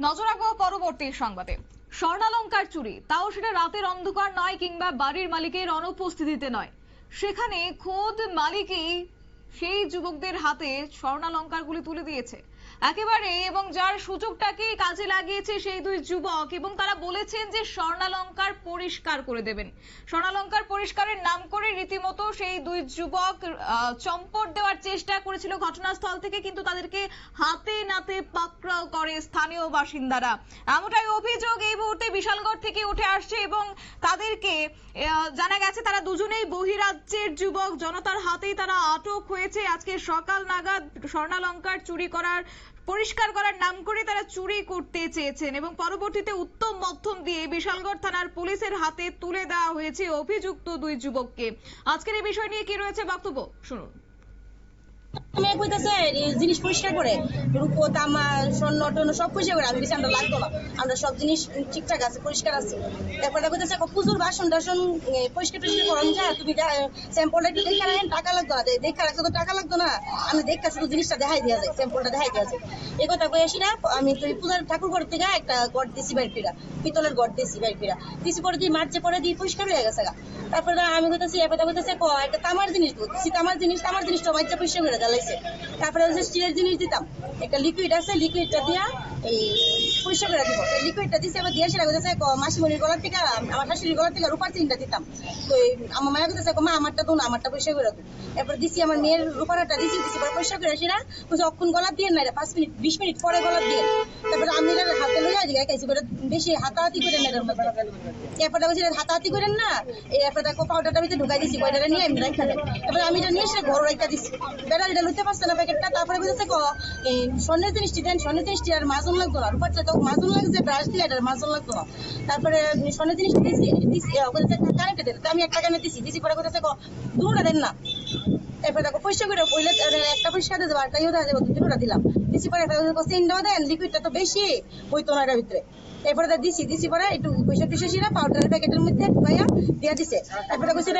নজর রাখব পরবর্তী সংবাদে। স্বর্ণালঙ্কার চুরি, তাও সেটা রাতের অন্ধকার নয় কিংবা বাড়ির মালিকের অনুপস্থিতিতে নয়। সেখানে খোদ মালিকই সেই যুবকদের হাতে স্বর্ণালঙ্কারগুলি তুলে দিয়েছে। একেবারে এবং যার সুযোগটাকে কাজে লাগিয়েছে সেই দুই যুবক এবং তারা বলেছেন যে স্বর্ণালঙ্কার পরিষ্কার করে দেবেন। স্বর্ণালঙ্কার পরিষ্কারের নাম করে রীতিমতো সেই দুই যুবক চম্পট দেওয়ার চেষ্টা করেছিল ঘটনাস্থল থেকে, কিন্তু তাদেরকে হাতে নাতে পাকড়াও করে স্থানীয় বাসিন্দারা। এমনটাই অভিযোগ এই মুহূর্তে বিশালগড় থেকে উঠে আসছে এবং তাদেরকে জানা গেছে তারা দুজনেই বহিরাজ্যের যুবক। জনতার হাতেই তারা আটক হয়েছে। আজকে সকাল নাগাদ স্বর্ণালঙ্কার চুরি করার, পরিষ্কার করার নাম করে তারা চুরি করতে চেয়েছেন এবং পরবর্তীতে উত্তম মধ্যম দিয়ে বিশালগড় থানার পুলিশের হাতে তুলে দেওয়া হয়েছে অভিযুক্ত দুই যুবককে। আজকের এই বিষয় নিয়ে কি রয়েছে বক্তব্য? শুনুন। কইতাছে জিনিস পরিষ্কার করে তামা, স্বর্ণ সব পরিষ্কার করে, আমি আমরা লাগতো না, আমরা সব জিনিস ঠিকঠাক আছে, পরিষ্কার আছে পুজোর বাসন টাসন পরিষ্কার টরিষ্কার তুমি স্যাম্পলটা একটু দেখা রাখেন টাকা লাগতো না তো টাকা লাগতো না, আমি দেখা শুধু জিনিসটা দেখাই দেওয়া যায় স্যাম্পলটা দেখাই দেওয়া যায় এই কথা আসি না, আমি তো পূজার ঠাকুর ঘর থেকে একটা গড় দিছি বাইর ফিরা, পিতলের গড় দিছি বাইর ফিরা, দিছি পরে দিয়ে মার্চে পরে দিয়ে পরিষ্কার হয়ে গেছে। তারপরে আমি কইতাছি এবার কইতাছে, ক, একটা তামার জিনিস দিছি, তামার জিনিস, তামার জিনিসটা মাইচা পরিষ্কার করে জ্বালাইছে তারপরে হচ্ছে স্টিলের জিনিস দিতাম। একটা লিকুইড আছে লিকুইডটা দিয়া এই পরিষ্কার করে দিব লিকুইডটা দিয়ে গলার থেকে, আমার গলার থেকে রূপার চিনটা দিতাম। তো আমার মায়ের মা, আমারটা আমারটা পরিষ্কার করে এরপর দিছি, আমার মেয়ের দিছি দিছি, পরে পরিষ্কার করে অক্ষণ দিয়ে পাঁচ মিনিট, বিশ মিনিট পরে দিয়ে। তারপরে আমি হাতে লইয়া বেশি হাতাহাতি করে না হাতাহাতি করেন না এরপরে দেখো পাউডারটা ভিতরে ঢুকাই দিছি নিয়ে আমি এরপরে আমি এটা নিয়ে এসে ঘর রাখা দিছি। বেড়া এটা লইতে পারছে না প্যাকেটটা, তারপরে বলছে স্বর্ণের জিনিসটি দেন, স্বর্ণের জিনিসটি আর মাজন লাগতো না রূপারটা তো মাজন লাগছে ব্রাশ দিয়ে এটা মাজন লাগতো। তারপরে স্বর্ণের জিনিস দিছি দিছি বলছে কানেক্টে দেন। আমি একটা কানে দিছি দিছি পরে বলছে দেখো, দুটা দেন না। এরপরে দেখো পয়সা করে কইলে একটা পয়সা দিয়ে দেবো একটা ইয়ে দেওয়া যাবে দিলাম। দিছি পরে সিনটাও লিকুইডটা তো বেশি ভিতরে। এরপরে দিছি দিছি পরে একটু সিরা পাউডারের প্যাকেটের মধ্যে ঢুকাইয়া দিয়া দিছে। তারপরে কইছে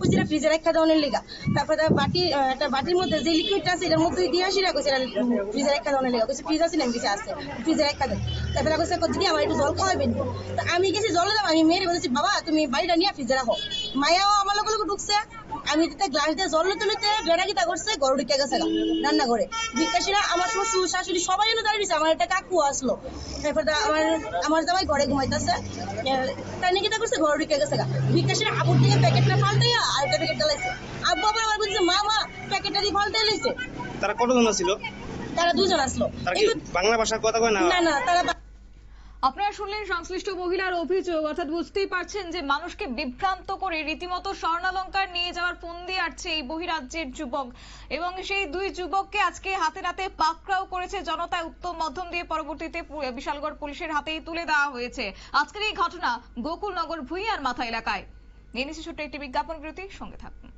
কইছে ফ্রিজে রাখা লিগা। তারপরে বাটি একটা বাটির মধ্যে যে লিকুইডটা আছে, এটার মধ্যে দিয়া সিরা কইছে ফ্রিজে রাখা দেওয়ার লিগা। কইছে ফ্রিজ আছে না কিছু আছে। ফ্রিজে রাখা দেন। তারপরে কইছে কত কি আমার একটু জল খাওয়াবেন। তো আমি গেছি জল দাম আমি মেয়ের বলেছি, বাবা, তুমি বাড়িটা নিয়ে ফ্রিজে রাখো। মায়াও আমার লোক ঢুকছে। আমি তাতে গ্লাস দিয়ে জল নিতে বেড়া গিতা করছে গরু ঢুকে গেছে রান্না করে বিকাশিরা আমার শ্বশুর শাশুড়ি সবাই এনে দাঁড়িয়েছে আমার একটা কাকু আসলো। তারপরে তা আমার আমার জামাই ঘরে ঘুমাইতেছে। তাই নাকি তা করছে ঘরে ঢুকে গেছে গা। বিকাশিরা আবুর থেকে প্যাকেটটা ফালতাইয়া আর একটা প্যাকেট জ্বালাইছে। আব্বু আবার আমার বলছে মা মা প্যাকেটটা দিয়ে ফালতাই লাইছে। তারা কতজন ছিল তারা দুজন আসলো। বাংলা ভাষার কথা কয় না? না না তারা আপনারা শুনলেন সংশ্লিষ্ট মহিলার অভিযোগ, অর্থাৎ বুঝতেই পারছেন যে মানুষকে বিভ্রান্ত করে রীতিমতো স্বর্ণালঙ্কার নিয়ে যাওয়ার ফোন দিয়ে এই বহিরাজ্যের যুবক। এবং সেই দুই যুবককে আজকে হাতে নাতে পাকড়াও করেছে জনতায় উত্তম মধ্যম দিয়ে পরবর্তীতে বিশালগড় পুলিশের হাতেই তুলে দেওয়া হয়েছে। আজকের এই ঘটনা গোকুলনগর ভুইয়ার মাথা এলাকায়। নিয়ে নিচ্ছে ছোট্ট একটি বিজ্ঞাপন বিরতি, সঙ্গে থাকুন।